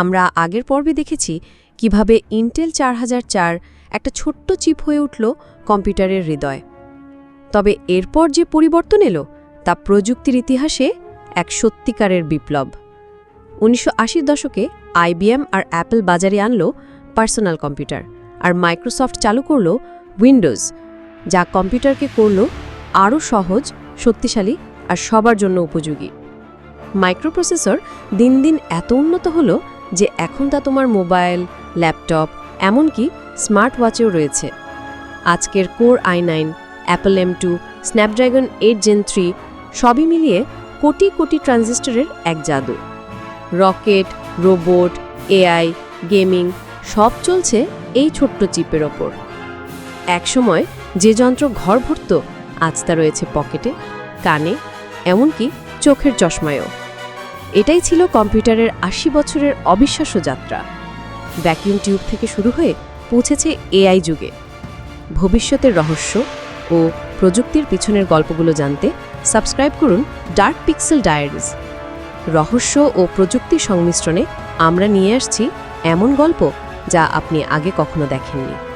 আমরা আগের পর্বে দেখেছি কীভাবে ইন্টেল চার হাজার চার একটা ছোট্ট চিপ হয়ে উঠল কম্পিউটারের হৃদয়। তবে এরপর যে পরিবর্তন এলো, তা প্রযুক্তির ইতিহাসে এক সত্যিকারের বিপ্লব। উনিশশো দশকে আইবিএম আর অ্যাপল বাজারে আনলো পার্সোনাল কম্পিউটার আর মাইক্রোসফট চালু করল উইন্ডোজ, যা কম্পিউটারকে করল আরও সহজ, শক্তিশালী আর সবার জন্য উপযোগী। মাইক্রোপ্রসেসর দিন দিন এত উন্নত হলো যে এখন তা তোমার মোবাইল, ল্যাপটপ, এমনকি স্মার্ট ওয়াচেও রয়েছে। আজকের core I nine, Apple M two, Snapdragon eight gen three সবই মিলিয়ে কোটি কোটি ট্রানজিস্টরের এক জাদু। রকেট, রোবট এআই গেমিং সব চলছে এই ছোট্ট চিপের ওপর। একসময় যে যন্ত্র ঘর ভরত, আজ তা রয়েছে পকেটে, কানে, এমনকি চোখের চশমায়ও। এটাই ছিল কম্পিউটারের আশি বছরের অবিশ্বাস্য যাত্রা। ভ্যাকিউম টিউব থেকে শুরু হয়ে পৌঁছেছে এআই যুগে। ভবিষ্যতের রহস্য ও প্রযুক্তির পিছনের গল্পগুলো জানতে সাবস্ক্রাইব করুন ডার্ক পিক্সেল ডায়ারিজ। রহস্য ও প্রযুক্তির সংমিশ্রণে আমরা নিয়ে আসছি এমন গল্প যা আপনি আগে কখনো দেখেননি।